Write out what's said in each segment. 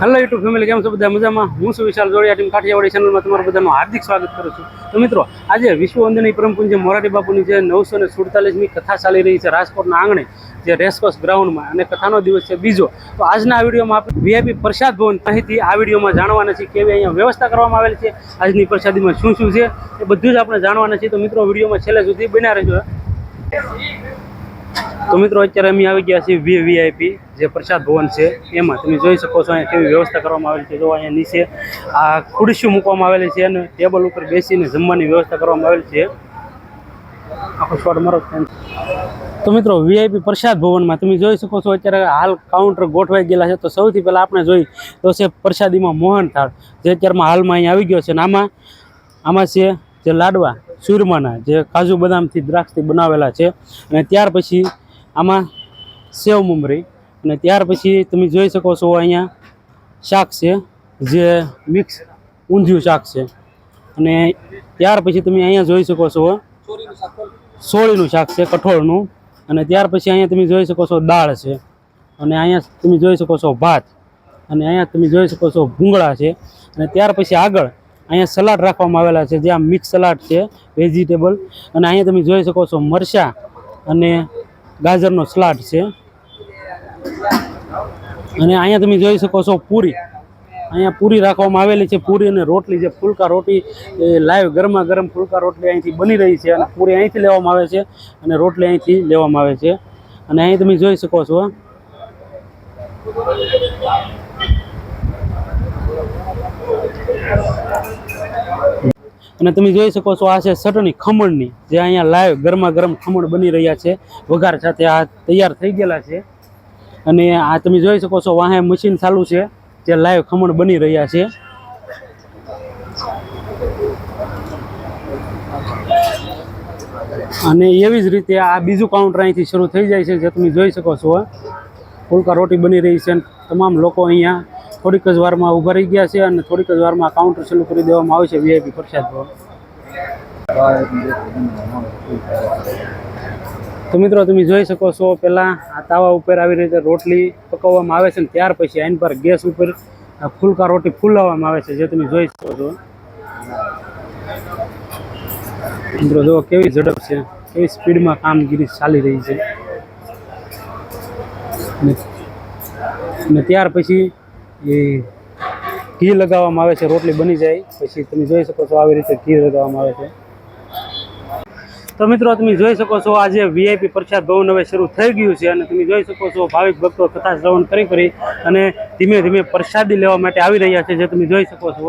Hello YouTube family કેમ છો બધા મજામાં? હું શું વિશાલ જોડિયા ટીમ કાઠિયાવાડી ચેનલમાં તમારું બધાનું હાર્દિક સ્વાગત કરું છું. તો મિત્રો, આજે વિશ્વ વંદની પરમપૂજ્ય મોરારી બાપુની જે નવસો ને સુડતાલીસમી કથા ચાલી રહી છે, રાજકોટના આંગણે, જે રેસકોર્સ ગ્રાઉન્ડમાં અને કથાનો દિવસ છે બીજો. તો આજના વિડીયોમાં આપણે વીઆઈપી પ્રસાદ ભવન માહિતી આ વિડીયોમાં જાણવાના છીએ કેવી અહીંયા વ્યવસ્થા કરવામાં આવેલી છે, આજની પ્રસાદીમાં શું શું છે, એ બધું જ આપણે જાણવાના છીએ. તો મિત્રો, વિડીયોમાં છેલ્લે સુધી બન્યા રહેજો. તો મિત્રો, અત્યારે અમે આવી ગયા છીએ વી વીઆઈપી જે પ્રસાદ ભવન છે. એમાં તમે જોઈ શકો છો અહીંયા કેવી વ્યવસ્થા કરવામાં આવેલી છે. જો અહીંયા નીચે આ ખુરશીઓ મૂકવામાં આવેલી છે અને ટેબલ ઉપર બેસીને જમવાની વ્યવસ્થા કરવામાં આવેલી છે. આખો શોટ મારો તો મિત્રો વીઆઈપી પ્રસાદ ભવનમાં તમે જોઈ શકો છો, અત્યારે હાલ કાઉન્ટર ગોઠવાઈ ગયેલા છે. તો સૌથી પહેલાં આપણે જોઈ તો છે પ્રસાદીમાં મોહન થાળ જે અત્યારમાં હાલમાં અહીંયા આવી ગયો છે. અને આમાં આમાં છે જે લાડવા સુરમાના જે કાજુ બદામથી દ્રાક્ષથી બનાવેલા છે. અને ત્યાર પછી આમાં સેવ મમરી અને ત્યાર પછી તમે જોઈ શકો છો અહીંયા શાક છે, જે મિક્સ ઊંધિયું શાક છે. અને ત્યાર પછી તમે અહીંયા જોઈ શકો છો સોળીનું શાક છે, કઠોળનું. અને ત્યાર પછી અહીંયા તમે જોઈ શકો છો દાળ છે. અને અહીંયા તમે જોઈ શકો છો ભાત. અને અહીંયા તમે જોઈ શકો છો ભૂંગળા છે. અને ત્યાર પછી આગળ અહીંયા સલાડ રાખવામાં આવેલા છે જ્યાં મિક્સ સલાડ છે વેજીટેબલ અને અહીંયા તમે જોઈ શકો છો મરચાં અને ગાજરનો સલાડ છે. અને અહીંયા તમે જોઈ શકો છો પૂરી. અહીંયા પૂરી રાખવામાં આવેલી છે. પૂરી અને રોટલી જે ફુલકા રોટી, એ લાઈવ ગરમા ગરમ ફુલકા રોટલી અહીંથી બની રહી છે અને પૂરી અહીંથી લેવામાં આવે છે અને રોટલી અહીંથી લેવામાં આવે છે. અને અહીં તમે જોઈ શકો છો. અને તમે જોઈ શકો છો આ છે ચટણી ખમણની, જે અહીંયા લાઈવ ગરમા ગરમ ખમણ બની રહ્યા છે. વઘાર સાથે આ તૈયાર થઈ ગયેલા છે. અને આ તમે જોઈ શકો છો વાહે મશીન ચાલુ છે, જે લાઈવ ખમણ બની રહ્યા છે. અને એવી જ રીતે આ બીજું કાઉન્ટર અહીંથી શરૂ થઈ જાય છે, જે તમે જોઈ શકો છો. ફુલકા રોટી બની રહી છે તમામ લોકો અહીંયા થોડીક જ વારમાં ઊભા રહી ગયા છે અને થોડીક જ વારમાં કાઉન્ટર ચાલુ કરી દેવામાં આવે છે વીઆઈપી પ્રસાદ ભવન. તો મિત્રો, તમે જોઈ શકો છો, પહેલાં આ તાવા ઉપર આવી રીતે રોટલી પકવવામાં આવે છે ને ત્યાર પછી આઈન પર ગેસ ઉપર ફુલકા રોટી ફૂલાવવામાં આવે છે, જે તમે જોઈ શકો છો. મિત્રો જો કેવી ઝડપ છે, કેવી સ્પીડમાં કામગીરી ચાલી રહી છે. ને- ને ત્યાર પછી એ ઘી લગાવવામાં આવે છે, રોટલી બની જાય. પછી તમે જોઈ શકો છો આવી રીતે ઘી લગાવવામાં આવે છે. તો મિત્રો, તમે જોઈ શકો છો આજે વીઆઈપી પ્રસાદ ભવન હવે શરૂ થઈ ગયું છે અને તમે જોઈ શકો છો ભાવિક ભક્તો કથા શ્રવણ કરી કરી અને ધીમે ધીમે પ્રસાદી લેવા માટે આવી રહ્યા છે, જે તમે જોઈ શકો છો.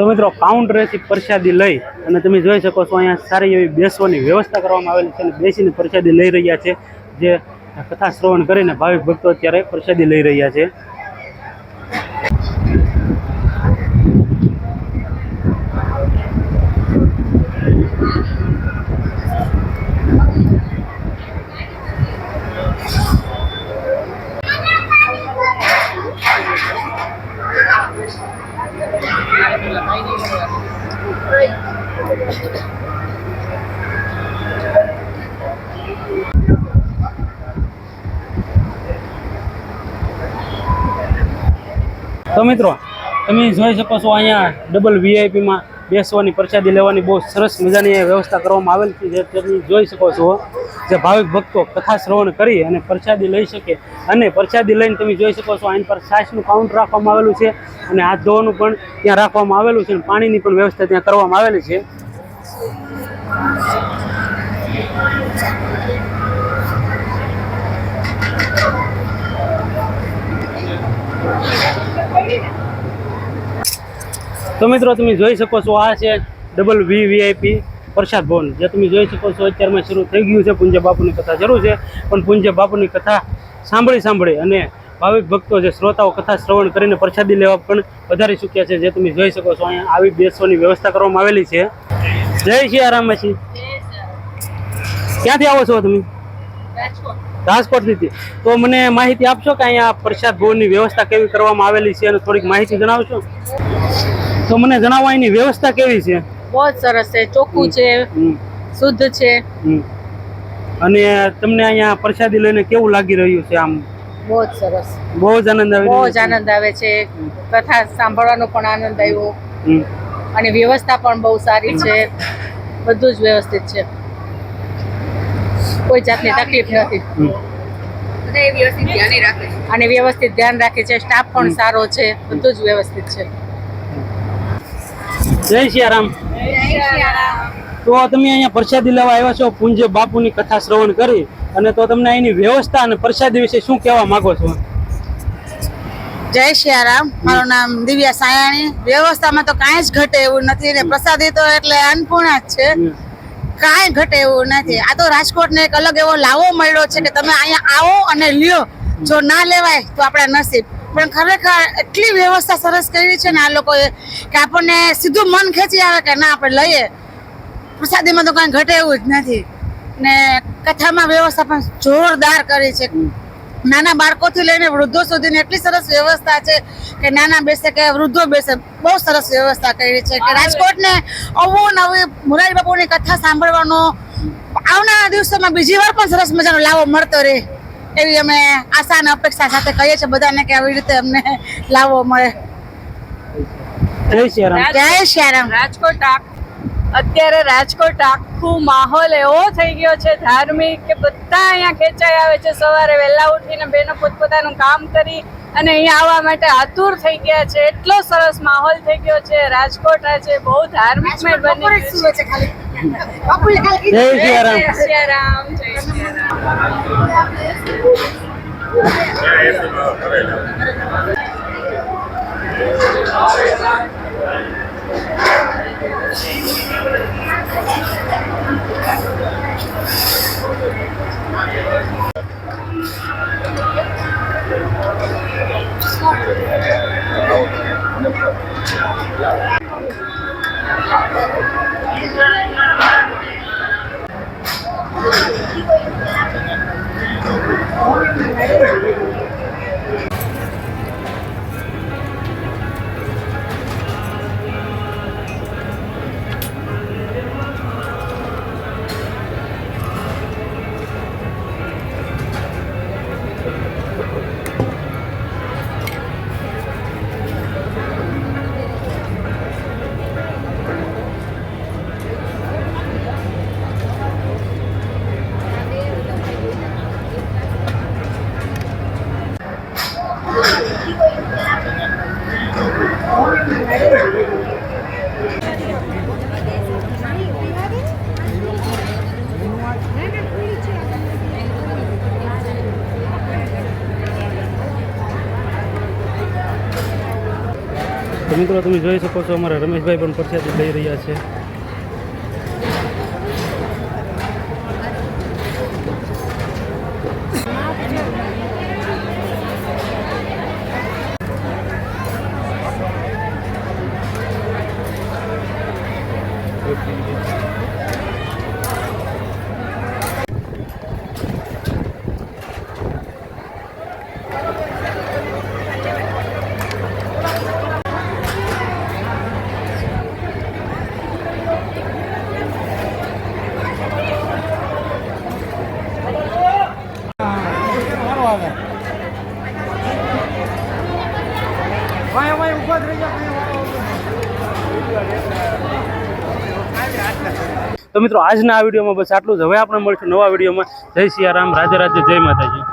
તો મિત્રો કાઉન્ટરેથી પ્રસાદી લઈ. અને તમે જોઈ શકો છો અહીંયા સારી એવી બેસવાની વ્યવસ્થા કરવામાં આવેલી છે અને બેસીને પ્રસાદી લઈ રહ્યા છે. જે કથા શ્રવણ કરીને ભાવિક ભક્તો અત્યારે પ્રસાદી લઈ રહ્યા છે. તો મિત્રો, તમે જોઈ શકો છો અહીંયા ડબલ વીઆઈપીમાં બેસવાની પ્રસાદી લેવાની બહુ સરસ મજાની વ્યવસ્થા કરવામાં આવેલ છે. જે તમે જોઈ શકો છો, જે ભાવિક ભક્તો કથા શ્રવણ કરી અને પ્રસાદી લઈ શકે. અને પ્રસાદી લઈને તમે જોઈ શકો છો, આની પર છાશનું કાઉન્ટર રાખવામાં આવેલું છે અને હાથ ધોવાનું પણ ત્યાં રાખવામાં આવેલું છે અને પાણીની પણ વ્યવસ્થા ત્યાં કરવામાં આવેલી છે. તો મિત્રો, તમે જોઈ શકો છો, આ છે ડબલ વી વીઆઈપી પ્રસાદ ભવન. જે તમે જોઈ શકો છો, અત્યારમાં શરૂ થઈ ગયું છે. પૂંજ્ય બાપુની કથા જરૂર છે, પણ પૂંજ્ય બાપુની કથા સાંભળી સાંભળી અને ભાવિક ભક્તો જે શ્રોતાઓ કથા શ્રવણ કરીને પ્રસાદી લેવા પણ વધારી ચૂક્યા છે. જે તમે જોઈ શકો છો, અહીંયા આવી બેસવાની વ્યવસ્થા કરવામાં આવેલી છે. જય શ્રી આરામજી ક્યાંથી આવો છો તમે? રાજકોટથી. તો મને માહિતી આપશો કે અહીંયા પ્રસાદ ભવનની વ્યવસ્થા કેવી કરવામાં આવેલી છે અને થોડીક માહિતી જણાવશો? તો મને જણાવો એની વ્યવસ્થા કેવી છે? બહુ જ સરસ છે. ચોખ્ખું છે. શુદ્ધ છે. અને તમને અહીંયા પ્રસાદી લઈને કેવું લાગી રહ્યું છે આમ? બહુ જ સરસ. બહુ જ આનંદ આવે બહુ જ આનંદ આવે છે. કથા સાંભળવાનો પણ આનંદ આવ્યો. અને વ્યવસ્થા પણ બહુ સારી છે. બધું જ વ્યવસ્થિત છે. કોઈ જાતની તકલીફ નથી. અને વ્યવસ્થિત ધ્યાન રાખે છે. સ્ટાફ પણ સારો છે. બધું જ વ્યવસ્થિત છે. જય સિયારામ. તો તમે અહીંયા પ્રસાદી લેવા આવ્યા છો પૂંજ્ય બાપુની કથા શ્રવણ કરી અને તો તમને અહીંની વ્યવસ્થા અને પ્રસાદી વિશે શું કહેવા માંગો છો? જય સિયારામ. મારું નામ દિવ્યા સાયાણી. વ્યવસ્થામાં તો કાંઈ જ ઘટે એવું નથી ને પ્રસાદી તો એટલે અન્નપૂર્ણા જ છે. કાંઈ ઘટે એવું નથી. આ તો રાજકોટને એક અલગ એવો લાવો મળ્યો છે કે તમે અહીંયા આવો અને લ્યો. જો ના લેવાય તો આપણા નસીબ. પણ ખરેખર એટલી વ્યવસ્થા સરસ કરી છે ને આ લોકોએ કે આપણને સીધું મન ખેંચી આવે કે ના, આપણે લઈએ. પ્રસાદીમાં તો કાંઈ ઘટે એવું જ નથી. ને કથામાં વ્યવસ્થા પણ જોરદાર કરી છે. નાના બાળકોથી લઈને વૃદ્ધો સુધીની એટલી સરસ વ્યવસ્થા છે કે નાના બેસે કે વૃદ્ધો બેસે, બહુ સરસ વ્યવસ્થા કરી છે કે રાજકોટને અવું નવી મુરારી બાપુની કથા સાંભળવાનો આવનારા દિવસોમાં બીજી વાર પણ સરસ મજાનો લાવો મળતો રહે. એવી અમે આશા અને અપેક્ષા સાથે કહીએ છીએ બધાને કે આવી રીતે અમને લાવો મળે. જય શ્યારામ રાજકોટ અત્યારે રાજકોટ આખું માહોલ એવો થઈ ગયો છે ધાર્મિક કે બધા અહીંયા ખેંચાઈ આવે છે. સવારે વહેલા ઉઠીને બેનો પોતપોતાનું કામ કરી અને અહીંયા આવવા માટે આતુર થઈ ગયા છે. એટલો સરસ માહોલ થઈ ગયો છે. રાજકોટ આજે બહુ ધાર્મિકમય બની ગયું છે જય સિયારામ. જય સિયારામ જય Yeah. તો મિત્રો, તમે જોઈ શકો છો અમારા રમેશભાઈ પણ પરસાદી લઈ રહ્યા છે Thank you. આવે. ભાઈ ભાઈ ઊભા થઈ તો મિત્રો, આજના આ વિડીયોમાં બસ આટલું જ. હવે આપણે મળશું નવા વિડીયોમાં. જય સિયારામ રાજે રાજે જય માતાજી.